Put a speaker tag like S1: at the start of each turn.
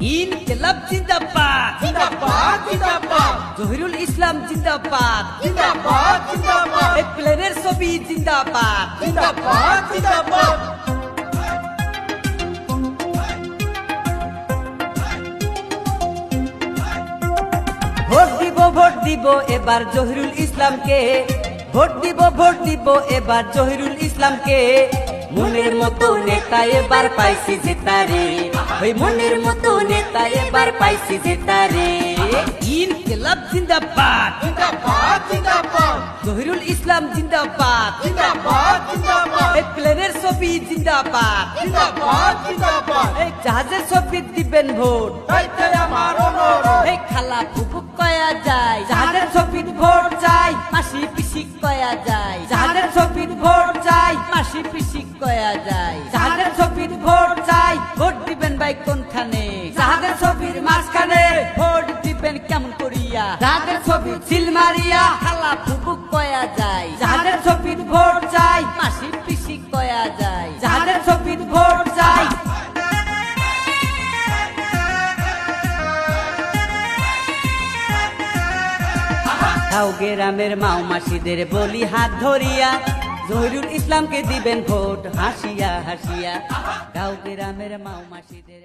S1: ইনকিলাব জিন্দাবাদ।
S2: জিন্দাবাদ জিন্দাবাদ।
S1: জহিরুল ইসলাম জিন্দাবাদ।
S2: জিন্দাবাদ জিন্দাবাদ।
S1: এই প্লেনের ছবি জিন্দাবাদ।
S2: জিন্দাবাদ জিন্দাবাদ।
S1: ভোট দিব ভোট দিব এবার জহিরুল ইসলামকে। ভোট দিব ভোট দিব এবার জহিরুল ইসলামকে। মনের মতো নেতা এবার পাইছি জেতারে ওই মনের মতো নেতা এবার পাইছি জেতারে ইনকিলাব জিন্দাবাদ।
S2: জিন্দাবাদ জিন্দাবাদ।
S1: জহিরুল ইসলাম জিন্দাবাদ।
S2: জিন্দাবাদ জিন্দাবাদ।
S1: এই প্লেনের ছবি জিন্দাবাদ।
S2: জিন্দাবাদ জিন্দাবাদ।
S1: এই জাহাজের ছবি দিবেন ভোট।
S2: আমার অনুরোধ।
S1: এই খালা ফুফুক কয়া যায়। জাহাজের ছবিত ভোট চাই মাসি পিসি কয়া যায়। জাহাজের ছবিত ভোট চাই, মাসি পিসি কয়া যায়। জাহাজের ছবিত ভোট চাই, ভোট দিবেন ভাই কোনখানে? জাহাজের ছবির মাঝখানে ভোট দিবেন কেমন করিয়া? জাহাজের ছবি সিল মারিয়া খালা ফুফুক কয়া যায়। জাহাজের ছবিত ভোট চাই, মাসি পিসি কয়া যায়। জাহাজের ছবিত ভোট চাই গ্রামের মাও মাসিদের বলি হাত ধরিয়া জহিরুল ইসলামকে দিবেন ভোট হাসিয়া হাসিয়া। গাও গ্রামের মাও মাসিদের